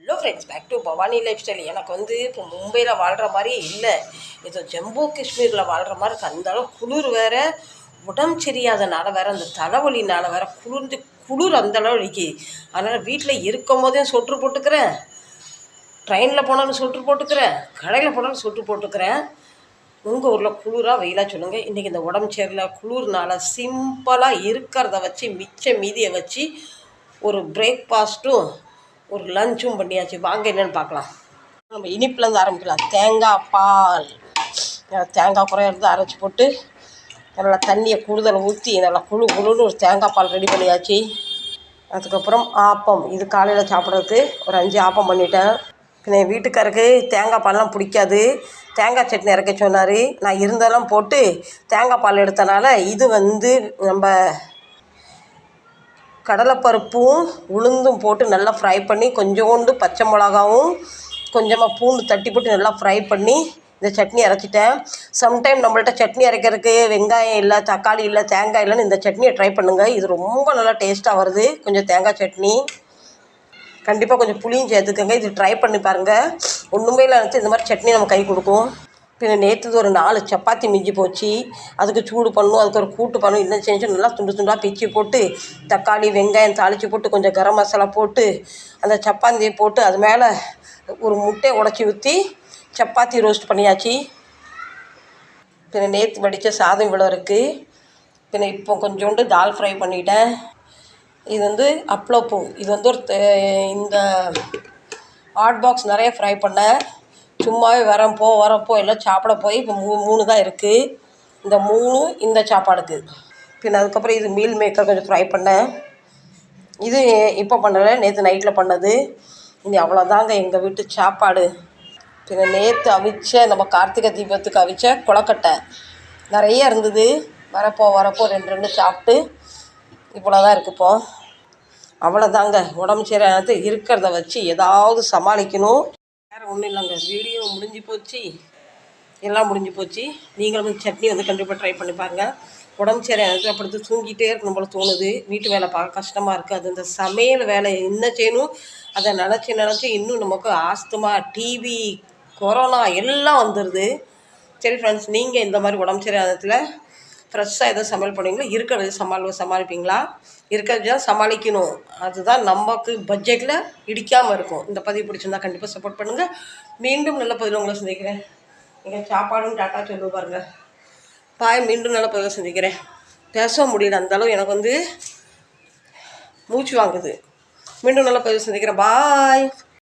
Hello friends back to Bhavani lifestyle எனக்கு வந்து இப்போ மும்பையில் வாழ்கிற மாதிரி இல்லை. ஏதோ ஜம்மு காஷ்மீரில் வாழ்கிற மாதிரி இருக்கு. அந்தளவு குளிர் வேற உடம்பு சரியாதனால வேறு அந்த தலைவலினால வேறு குளிர்ந்து குளிர் அந்த அளவு அடிக்கி அதனால் வீட்டில் இருக்கும் போதே சொட்ரு போட்டுக்கிறேன். ட்ரெயினில் போனாலும் சொட்ரு போட்டுக்கிறேன். கடையில் போனாலும் சொட்டு போட்டுக்கிறேன். உங்கள் ஊரில் குளிராக வெயிலாக சொல்லுங்கள் இன்றைக்கி இந்த உடம்பு சரியில்லை குளிர்னால சிம்பிளாக இருக்கிறத வச்சு மிச்ச மீதியை வச்சு ஒரு பிரேக்ஃபாஸ்ட்டும் ஒரு லஞ்சும் பண்ணியாச்சு. வாங்க என்னென்னு பார்க்கலாம். நம்ம இனிப்புலேருந்து ஆரம்பிக்கலாம். தேங்காய் பால். தேங்காய் குறையிறது அரைச்சி போட்டு நல்லா தண்ணியை கூடுதல் ஊற்றி நல்லா குழு குழுன்னு ஒரு தேங்காய் பால் ரெடி பண்ணியாச்சு. அதுக்கப்புறம் ஆப்பம். இது காலையில் சாப்பிட்றதுக்கு ஒரு அஞ்சு ஆப்பம் பண்ணிட்டேன். என் வீட்டுக்காருக்கு தேங்காய் பால்லாம் பிடிக்காது. தேங்காய் சட்னி இறக்க சொன்னார். நான் இருந்தெல்லாம் போட்டு தேங்காய் பால் எடுத்தனால இது வந்து நம்ம கடலைப்பருப்பும் உளுந்தும் போட்டு நல்லா ஃப்ரை பண்ணி கொஞ்சோண்டு பச்சை மிளகாவும் கொஞ்சமாக பூண்டு தட்டி போட்டு நல்லா ஃப்ரை பண்ணி இந்த சட்னி அரைச்சிட்டேன். சம்டைம் நம்மள்ட்ட சட்னி அரைக்கிறதுக்கு வெங்காயம் இல்லை தக்காளி இல்லை தேங்காய் இல்லைன்னு இந்த சட்னியை ட்ரை பண்ணுங்கள் இது ரொம்ப நல்லா டேஸ்ட்டாக வருது. கொஞ்சம் தேங்காய் சட்னி கண்டிப்பாக கொஞ்சம் புளியும் சேர்த்துக்கோங்க. இது ட்ரை பண்ணி பாருங்கள் ஒன்றுமே இல்லை இந்த மாதிரி சட்னி நம்ம கை கொடுக்கும். பின்ன நேற்று ஒரு நாலு சப்பாத்தி மிஞ்சி போச்சு. அதுக்கு சூடு பண்ணும் அதுக்கு ஒரு கூட்டு பண்ணும் இன்னும் செஞ்சு நல்லா துண்டு துண்டாக பிச்சு போட்டு தக்காளி வெங்காயம் தாளித்து போட்டு கொஞ்சம் கரம் மசாலா போட்டு அந்த சப்பாத்தியை போட்டு அது மேலே ஒரு முட்டையை உடச்சி ஊற்றி சப்பாத்தி ரோஸ்ட் பண்ணியாச்சு. பின்ன நேற்று வடித்த சாதம் இவ்வளோ இருக்குது பின்ன இப்போ கொஞ்சோண்டு தால் ஃப்ரை பண்ணிட்டேன். இது வந்து அப்ளப்பூ இது வந்து ஒரு இந்த ஹாட் பாக்ஸ் நிறைய ஃப்ரை பண்ணேன். சும்மாவே வரப்போ வரப்போ எல்லாம் சாப்பிட போய் இப்போ மூ மூணு தான் இருக்குது இந்த மூணு இந்த சாப்பாடுக்கு. பின்ன அதுக்கப்புறம் இது மீல் மேக்கர் கொஞ்சம் ஃப்ரை பண்ணேன். இது இப்போ பண்ணலை நேற்று நைட்டில் பண்ணது. இனி அவ்வளோதாங்க எங்கள் வீட்டு சாப்பாடு. பின்ன நேற்று அவிச்ச நம்ம கார்த்திகை தீபத்துக்கு அவிச்ச குளக்கட்டை நிறைய இருந்தது. வரப்போ வரப்போ ரெண்டு ரெண்டு சாப்பிட்டு இவ்வளோ தான் இருக்கு அவ்வளோதாங்க உடம்பு சரியானது இருக்கிறத வச்சு ஏதாவது சமாளிக்கணும். வேறு ஒன்றும் இல்லைங்க. வீடியோ முடிஞ்சு போச்சு. எல்லாம் முடிஞ்சு போச்சு. நீங்களும் வந்து சட்னி வந்து கண்டிப்பாக ட்ரை பண்ணி பாருங்கள் உடம்பு சரியானது அப்படி தூங்கிட்டே இருக்கணும் போல தோணுது. வீட்டு வேலை பார்க்க கஷ்டமாக இருக்குது அது இந்த சமையல் வேலை என்ன செய்யணும்? அதை நினச்சி நினச்சி இன்னும் நமக்கு ஆஸ்துமா டிவி கொரோனா எல்லாம் வந்துடுது சரி ஃப்ரெண்ட்ஸ் நீங்கள் இந்த மாதிரி உடம்பு சரியானத்தில் ஃப்ரெஷ்ஷாக எதுவும் சமையல் பண்ணுவீங்களா இருக்கிறது சமாளி சமாளிப்பீங்களா? இருக்கிறது தான் சமாளிக்கணும். அதுதான் நமக்கு பட்ஜெட்டில் இடிக்காமல் இருக்கும். இந்த பதிவு பிடிச்சிருந்தா கண்டிப்பாக சப்போர்ட் பண்ணுங்கள் மீண்டும் நல்ல பதிவில் உங்களை சந்திக்கிறேன். நீங்கள் சாப்பாடும் டாட்டா சொல்லு பாருங்கள் பாய் மீண்டும் நல்ல பதிவில் சந்திக்கிறேன். பேச முடியல. அந்த அளவு எனக்கு வந்து மூச்சு வாங்குது. மீண்டும் நல்ல பதிவு சந்திக்கிறேன். பாய்.